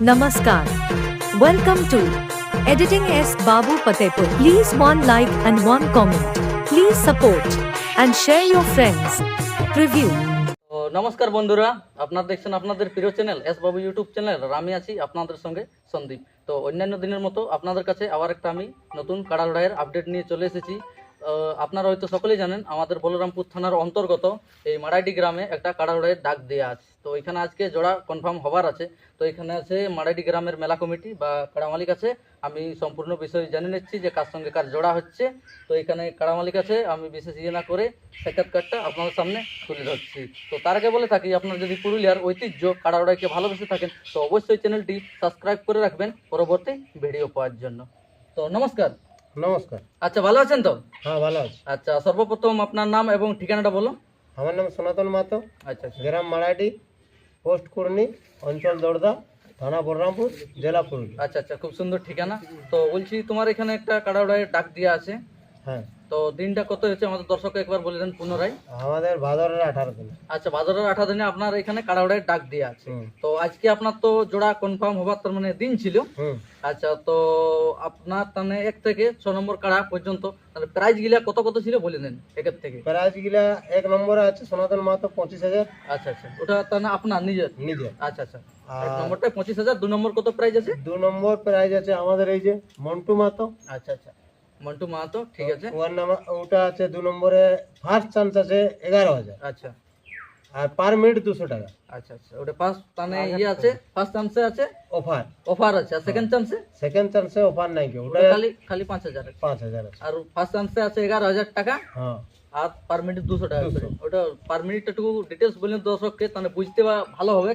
Namaskar. Welcome to Editing S. Babu Patepur. Please one like and one comment. Please support and share your friends. Preview. নমস্কার বন্ধুরা আপনারা দেখছেন আপনাদের প্রিয় channel S Babu YouTube channel আর আমি আছি আপনাদের সঙ্গে সন্দীপ তো অন্যান্য দিনের মতো আপনাদের কাছে আবার একটা আমি নতুন কাড়া লড়াইয়ের আপডেট নিয়ে চলে এসেছি আপনারা হয়তো সকলেই জানেন, আমাদের বলরামপুর থানার অন্তর্গত এই মারাইডি গ্রামে একটা কাড়া লড়াইয়ের ডাক দেওয়া আছে। তো এখানে আজকে জোড়া কনফার্ম হবার আছে। তো এখানে আছে মারাইডি গ্রামের মেলা কমিটি বা কাড়া মালিক আছে। আমি সম্পূর্ণ বিষয় জেনে নিচ্ছি যে কার সঙ্গে কার জোড়া হচ্ছে। তো এখানে কাড়া মালিক আছে, আমি বিশেষ ইয়ে না করে সাক্ষাৎকারটা আপনাদের সামনে তুলে ধরছি। তো তার আগে বলে থাকি, আপনারা যদি পুরুলিয়ার ঐতিহ্য কাড়া লড়াইকে ভালোবেসে থাকেন, তো অবশ্যই চ্যানেলটি সাবস্ক্রাইব করে রাখবেন পরবর্তী ভিডিও পাওয়ার জন্য। তো নমস্কার। নমস্কার। আচ্ছা ভালো আছেন তো? হ্যাঁ ভালো আছি। আচ্ছা সর্বপ্রথম আপনার নাম এবং ঠিকানাটা বলো। আমার নাম সনাতন মাতো। আচ্ছা আচ্ছা। গ্রাম মারাডি পোস্ট কুর্নি অঞ্চল দর্দা থানা বলরামপুর জেলা পুরুলিয়া। আচ্ছা আচ্ছা খুব সুন্দর ঠিকানা। তো বলছি তোমার এখানে একটা কাড়া লড়াইয়ের ডাক দেওয়া আছে। হ্যাঁ। তো দিনটা কত হচ্ছে আমাদের দর্শককে একবার বলে দেন পুনরায়। আমাদের ভাদরের আঠারো দিন। আচ্ছা বাজারের আঠা দিনে আপনার এখানে কাড়া লড়াইয়ের ডাক দেওয়া আছে। তো আজকে আপনার তো জোড়া কনফার্ম হবার তার মানে দিন ছিল। আচ্ছা তো আপনার তাহলে এক থেকে ছ নম্বর কাড়া পর্যন্ত তাহলে প্রাইজ গিলা কত কত ছিল বলে দেন একের থেকে? প্রাইজ গিলা এক নম্বরে আছে সনাতন মাতো পঁচিশ হাজার। আচ্ছা আচ্ছা ওটা তাহলে আপনার নিজের? নিজে আচ্ছা আচ্ছা এক নম্বরটা পঁচিশ হাজার দু নম্বর কত প্রাইজ আছে? দু নম্বর প্রাইজ আছে আমাদের এই যে মন্টু মাতো আচ্ছা আচ্ছা। মন্টু মাহাতো ঠিক আছে। ওর নাম ওটা আছে দু নম্বরে ফার্স্ট চান্স আছে এগারো হাজার। আচ্ছা। আর পার মিনিট দুশো টাকা। আচ্ছা আচ্ছা। ওটা ফার্স্ট তাহলে ইয়ে আছে ফার্স্ট চান্সে আছে? অফার অফার আছে। আর সেকেন্ড চান্সে সেকেন্ড চান্সে অফার নাই কি ওটা খালি খালি পাঁচ হাজার পাঁচ হাজার আর ফার্স্ট চান্সে আছে এগারো হাজার টাকা। হ্যাঁ। আর পার মিনিট দুশো টাকা করে। 200 ওটা পার মিনিট একটু ডিটেলস বললেন দর্শককে তাহলে বুঝতে ভালো হবে।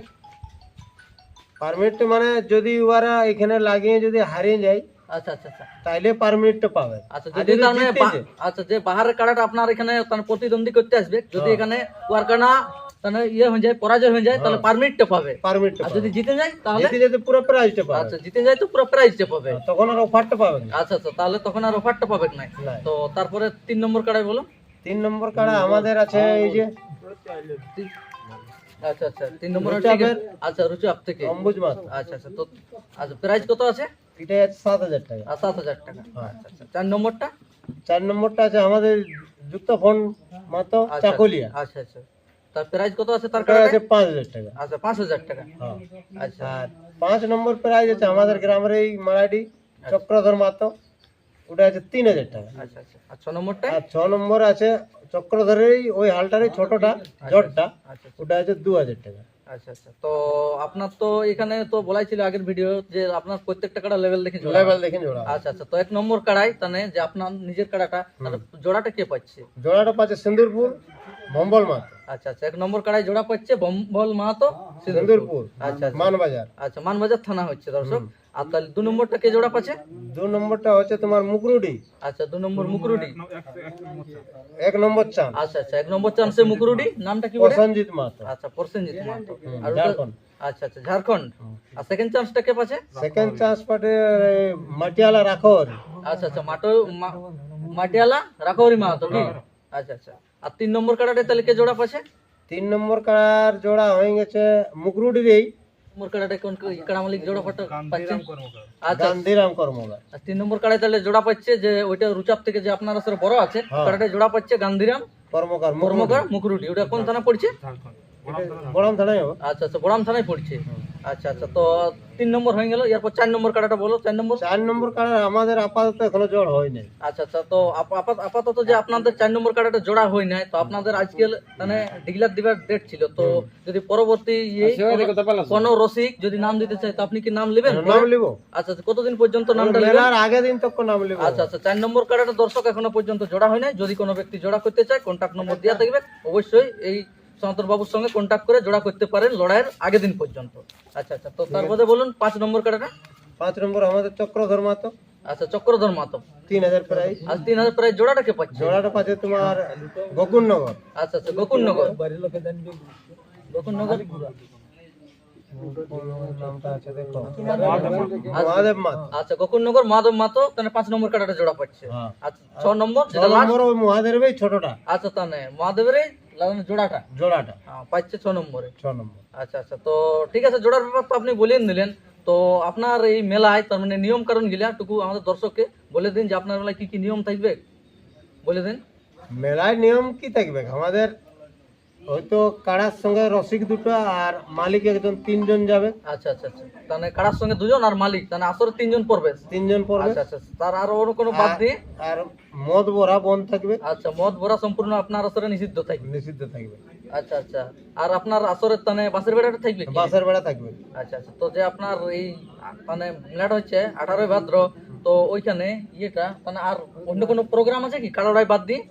পারমিট মানে যদি ওরা এখানে লাগিয়ে যদি হারিয়ে যায় আচ্ছা আচ্ছা আচ্ছা। তাইলে পারমিটটা পাবে আচ্ছা যদি তার মানে? আচ্ছা যে বাহারের কাড়াটা আপনার এখানে প্রতিদ্বন্দ্বী করতে আসবে যদি হ্যাঁ। এখানে তাহলে ইয়ে হয়ে যায় পরাজয় হয়ে যায় তাহলে পারমিটটা পাবে। পারমিটটা আর যদি জিতে যায় তাহলে জিতে যেতে পুরো প্রাইজটা পাবে। আচ্ছা জিতে যায় তো পুরো প্রাইজটা পাবে। তখন আর অফারটা পাবে না। আচ্ছা আচ্ছা তাহলে তখন আর অফারটা পাবে না। তো তারপরে তিন নম্বর কাড়াই বলো তিন নম্বর কাড়া আমাদের আছে এই যে আচ্ছা আচ্ছা তিন নম্বর। আচ্ছা রুচি আপ থেকে। আচ্ছা আচ্ছা তো আচ্ছা প্রাইস কত আছে? এটা আছে সাত হাজার টাকা। আর সাত হাজার টাকা। হ্যাঁ। আচ্ছা আচ্ছা। চার নম্বরটা? চার নম্বরটা আছে আমাদের যুক্ত ফোন মাতো আচ্ছা, চাকুলিয়া। আচ্ছা আচ্ছা। তার প্রাইস কত আছে তার পাঁচ হাজার টাকা। আচ্ছা পাঁচ হাজার টাকা। হ্যাঁ। আচ্ছা। পাঁচ নম্বর প্রাইজ আছে আমাদের গ্রামের এই মারাডি চক্রধর মাতো ওটা আছে তিন হাজার টাকা। আচ্ছা আচ্ছা। আর ছ নম্বরটা? আর ছ নম্বর আছে চক্রধরের ওই হালটারই ছোটটা জটটা। আচ্ছা আচ্ছা। ওটা আছে দু হাজার টাকা। আচ্ছা আচ্ছা। তো আপনার তো এখানে তো বলাই ছিল আগের ভিডিও যে আপনার প্রত্যেকটা কাড়া লেভেল দেখে জোড়া। লেভেল দেখেন জোড়া। আচ্ছা আচ্ছা। তো এক নম্বর কাড়াই তানে যে আপনার নিজের কাড়াটা জোড়াটা কে পাচ্ছে? জোড়াটা পাচ্ছে সিন্দুরপুর মাত আচ্ছা আচ্ছা। এক নম্বর কাড়াই জোড়া পাচ্ছে বম্বল মাহাতো সিন্দুরপুর। সিন্দুরপুর আচ্ছা আচ্ছা। মানবাজার। আচ্ছা মানবাজার থানা হচ্ছে দর্শক। আর তাহলে দু নম্বরটা কে জোড়া পাচ্ছে? দু নম্বরটা হচ্ছে তোমার মুকরুডি। আচ্ছা দু নম্বর মুকুরুডি। এক নম্বর চান। আচ্ছা আচ্ছা এক নম্বর চান্সে মুকুরুডি? নামটা কি বলে? প্রসঞ্জিৎ মাত আচ্ছা প্রসেনজিৎ মাহাতো। আর ঝাড়খণ্ড। আচ্ছা আচ্ছা ঝাড়খণ্ড। আর সেকেন্ড চান্সটা কে পাচ্ছে? সেকেন্ড চান্স পাটে মাটিয়ালা রাখো আচ্ছা আচ্ছা মাটো মাটিয়ালা রাখৌরি মাহাতো কি আচ্ছা আচ্ছা। আর তিন নম্বর কাড়াটা তাহলে কে জোড়া পাচ্ছে? তিন নম্বর কার জোড়া হয়ে গেছে মুকরুডির এই নম্বর কাড়াটা কোন কাড়া মালিক জোড়া পাটা পাচ্ছে? আচ্ছা। গান্ধীরাম কর্মকার। আর তিন নম্বর কাড়ায় তাহলে জোড়া পাচ্ছে যে ওইটা রুচাপ থেকে যে আপনার আসলে বড় আছে হ্যাঁ। কাড়াটা জোড়া পাচ্ছে গান্ধীরাম কর্মকার কর্মকার মুকুরুটি ওটা কোন থানা পড়ছে? বড়াম থানায় আচ্ছা আচ্ছা বড়াম থানায় পড়ছে। আচ্ছা আচ্ছা তো তিন নম্বর হয়ে গেল এরপর চার নম্বর কাড়াটা বলো চার নম্বর? চার নম্বর কার আমাদের আপাতত এখনও জোড় হয় নাই। আচ্ছা আচ্ছা তো আপাতত যে আপনাদের চার নম্বর কার্ডটা জোড়া হয় নাই তো আপনাদের আজকে মানে ডিগলার দিবার ডেট ছিল তো যদি পরবর্তী ইয়ে কোনো- কোনো রসিক যদি নাম দিতে চায় তো আপনি কি নাম নেবেন? নাম লিব। আচ্ছা আচ্ছা কতদিন পর্যন্ত নামটা নেবেন মেলার আগে দিন তক নাম লিব। আচ্ছা আচ্ছা চার নম্বর কার্ডের দর্শক এখনও পর্যন্ত জোড়া হয় নাই। যদি কোনো ব্যক্তি জোড়া করতে চায় কন্ট্যাক্ট নম্বর দেওয়া থাকবে। অবশ্যই এই সনাতন বাবুর সঙ্গে কন্ট্যাক্ট করে জোড়া করতে পারেন লড়াইয়ের আগের দিন পর্যন্ত। আচ্ছা আচ্ছা তো তার মধ্যে বলুন পাঁচ নম্বর কাটাটা পাঁচ নম্বর আমাদের চক্র মাতো আচ্ছা চক্র মাতো তিন হাজার প্রাইস আর তিন হাজার প্রায় জোড়াটাকে পাচ্ছে? জোড়াটা পাচ্ছে তোমার গোকুলনগর আচ্ছা আচ্ছা গোকুলনগর মাত আচ্ছা গোকুলনগর মাধব মাতো তাহলে পাঁচ নম্বর কাটাটা জোড়া পাচ্ছে ছ নম্বর ছ যেটা last- নম্বর ওই মহাদেবের ছোটটা তাহলে মহাদেবের জোড়াটা? জোড়াটা। পাচ্ছে ছ নম্বরে। ছ নম্বর। তো ঠিক আছে জোড়ার ব্যাপার তো আপনি বলেই নিলেন তো আপনার এই মেলায় তার মানে নিয়ম কারণ গিলা টুকু আমাদের দর্শককে বলে দিন যে আপনার মেলায় কি কি নিয়ম থাকবে? বলে দিন। মেলায় নিয়ম কি থাকবে? আমাদের হয়তো কাড়ার সঙ্গে রসিক দুটো আর মালিক একজন তিনজন যাবে। আচ্ছা আচ্ছা আচ্ছা। তাহলে কারার সঙ্গে দুজন আর মালিক তাহলে আসরে তিনজন পড়বে। তিনজন পড়বে। আচ্ছা আচ্ছা তার আর অন্য কোনো বাদ দিয়ে আর মদ ভরা বন্ধ থাকবে। আচ্ছা মদ ভরা সম্পূর্ণ আপনার আসরে নিষিদ্ধ থাকবে। নিষিদ্ধ থাকবে। আচ্ছা আচ্ছা। আর আপনার আসরের তানে বাসের বেড়াটা থাকবে? বাসের বেড়া থাকবে। আচ্ছা আচ্ছা। তো যে আপনার এই মানে মেলাটা হচ্ছে আঠারোই ভাদ্র তো ওইখানে ইয়েটা মানে আর অন্য কোনো প্রোগ্রাম আছে কি? কাড়াড়াই বাদ দিয়ে?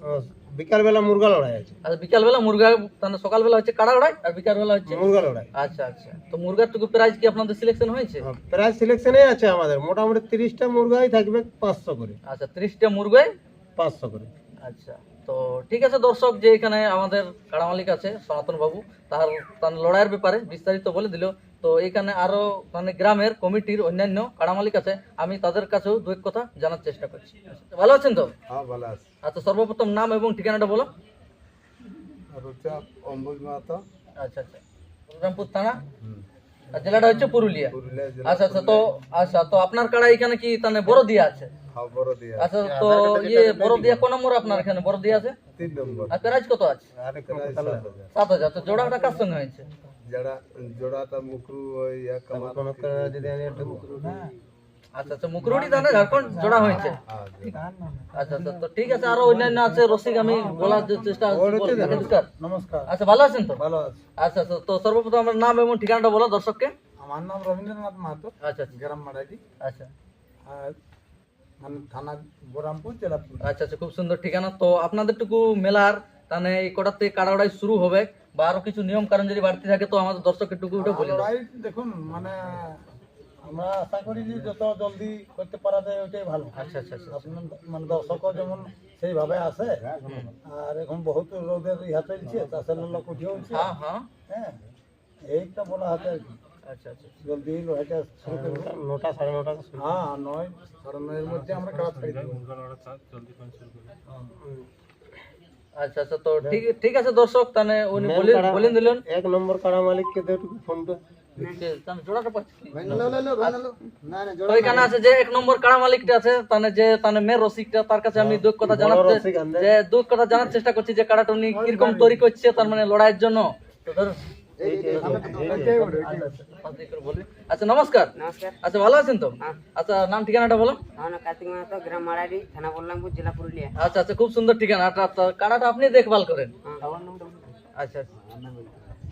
বিকাল বেলা মুরগা লড়াই আছে। আচ্ছা বিকালবেলা মুরগা মানে সকালবেলা হচ্ছে কাড়াড়াই আর বিকালবেলা হচ্ছে? মুরগা লড়াই। আচ্ছা আচ্ছা। তো মুরগার টুকু প্রাইজ কি আপনাদের সিলেকশন হয়েছে? প্রায় সিলেকশনে আছে আমাদের। মোটামুটি তিরিশটা মুরগাই থাকবে পাঁচশো করে। আচ্ছা ত্রিশটা মুরগায় পাঁচশো করে। আচ্ছা তো ঠিক আছে দর্শক যে এখানে আমাদের কাড়া মালিক আছে সনাতন বাবু তার তার লড়াইয়ের ব্যাপারে বিস্তারিত বলে দিল। তো এখানে আরও মানে গ্রামের কমিটির অন্যান্য কাড়া মালিক আছে আমি তাদের কাছেও দু এক কথা জানার চেষ্টা করছি। আচ্ছা, ভালো আছেন তো? হ্যাঁ ভালো আছে। আচ্ছা সর্বপ্রথম নাম এবং ঠিকানাটা বলো। রুচা অম্বুজ আচ্ছা আচ্ছা। রামপুর থানা? জেলাটা হচ্ছে পুরুলিয়া। আচ্ছা আচ্ছা তো আচ্ছা তো আপনার কাড়া এখানে কি তাহলে বড় দিয়া আছে খবর আচ্ছা তো ইয়ে বড় দিয়া কোন নম্বর আপনার এখানে? বড় দিয়া আছে? তিন নম্বর। আর প্রাইজ কত আছে? সাত হাজার তো জোড়াটা কার সঙ্গে হয়েছে? আমি একটা মুকরু আচ্ছা আচ্ছা মুকুরুটি তাহলে ঝাড়খণ্ড জোড়া হয়েছে। আচ্ছা আচ্ছা তো ঠিক আছে আরও অন্যান্য আছে রসিক আমি বলার চেষ্টা নমস্কার। আচ্ছা ভালো আছেন তো? ভালো আছে। আচ্ছা আচ্ছা তো সর্বপ্রথম আমার নাম এবং ঠিকানাটা বলো দর্শককে। আমার নাম রবীন্দ্রনাথ মাহাতো আচ্ছা আচ্ছা। গ্রাম আচ্ছা। আর থানা বোরামপুর জেলা আচ্ছা আচ্ছা খুব সুন্দর ঠিকানা। তো আপনাদের টুকু মেলার তাহলে এই কটার থেকে কাড়াড়াই শুরু হবে বা আরও কিছু নিয়ম কারণ যদি বাড়তি থাকে তো আমাদের দর্শকের টুকু ওটা বলে দেখুন মানে আমরা আশা করি যে যত জলদি করতে পারা যায় ওইটাই ভালো। আচ্ছা আচ্ছা আচ্ছা। মানে দর্শকও যেমন সেইভাবে আসে আর এখন বহুত রোদের ইহা চলছে চাষের লোক উঠে উঠছে। হ্যাঁ হ্যাঁ। হ্যাঁ এইটা বলা হাতে আর কি। আচ্ছা আচ্ছা জলদি লোহাটা শুরু করব নটা সাড়ে নটা হ্যাঁ নয় সাড়ে নয়ের মধ্যে আমরা কাজ দেবো। আচ্ছা আচ্ছা তো ঠিক ঠিক আছে দর্শক তাহলে উনি বলে বলে দিলেন। এক নম্বর কাড়া দে ফোনটা। পাচ্ছি কি? তো এখানে আছে যে এক নম্বর কাড়া মালিকটা আছে তাহলে মেয়ের রসিকটা তার কাছে আমি দুঃখ কথা জানার চে- রসিক আনবে। যে দুঃখ কথা জানার চেষ্টা করছি যে কাড়াটা উনি কীরকম তৈরি করছে তার মানে লড়াইয়ের জন্য। আচ্ছা নমস্কার। আচ্ছা ভালো আছেন তো? আচ্ছা নাম ঠিকানাটা বলো। কার্তিক মাহাতো গ্রাম মারাডি থানা বললামপুর জেলা পুরুলিয়া। আচ্ছা আচ্ছা খুব সুন্দর ঠিকানা। আচ্ছা, আচ্ছা, কাড়াটা আপনি দেখভাল করেন। আচ্ছা আচ্ছা।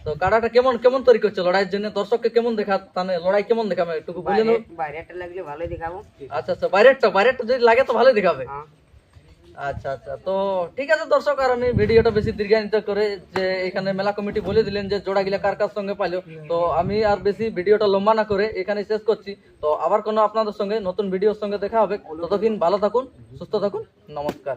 তো কাড়াটা কেমন কেমন তৈরি করছে লড়াইয়ের জন্য? দর্শককে কেমন দেখা তাহলে লড়াই কেমন দেখাবে? একটু বলে বাইরেটা লাগলে ভালোই দেখাবো। আচ্ছা আচ্ছা বাইরেরটা বাইরেরটা যদি লাগে তো ভালোই দেখাবে। হ্যাঁ। আচ্ছা আচ্ছা। তো ঠিক আছে দর্শক, আর আমি ভিডিওটা বেশি দীর্ঘায়িত করে যে এখানে মেলা কমিটি বলে দিলেন যে জোড়া গিলা কার কার সঙ্গে পাইলো। তো আমি আর বেশি ভিডিওটা লম্বা না করে এখানে শেষ করছি। তো আবার কোনো আপনাদের সঙ্গে নতুন ভিডিওর সঙ্গে দেখা হবে। ততদিন ভালো থাকুন, সুস্থ থাকুন, নমস্কার।